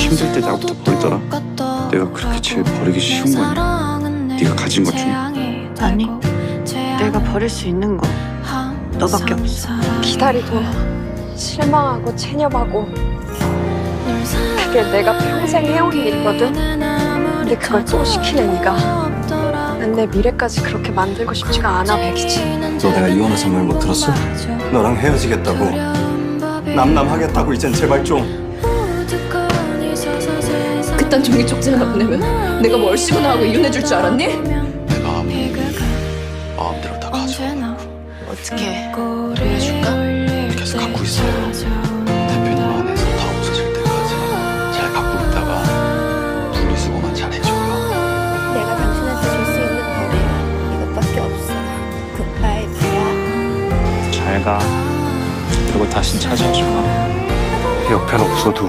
힘들 때 나부터 버리더라. 내가 그렇게 제일 버리기 쉬운 거냐? 네가 가진 것 중에. 아니, 내가 버릴 수 있는 거 너밖에 없어. 기다리고 실망하고 체념하고 그게 내가 평생 해온 일이거든 근데 그걸 또 시키네 네가 난 내 미래까지 그렇게 만들고 싶지가 않아 백이지 너 내가 이혼해서 말못 들었어? 너랑 헤어지겠다고 남남하겠다고 이젠 제발 좀 그딴 종이 쪽지 하나 보내면 내가 뭘 얼씨구나 하고 이혼해줄 줄 알았니? 내가 아무 마음대로 다 가져. 어떻게 보내줄까? 계속 갖고 있어요. 대표님 안에서 다 없어질 때까지 잘 갖고 있다가 분리수거만 잘 해줘요. 내가 당신한테 줄 수 있는 법이 이것밖에 없어. 굿바이, 비야. 잘 가. 그리고 다신 찾아줘. 옆엔 없어도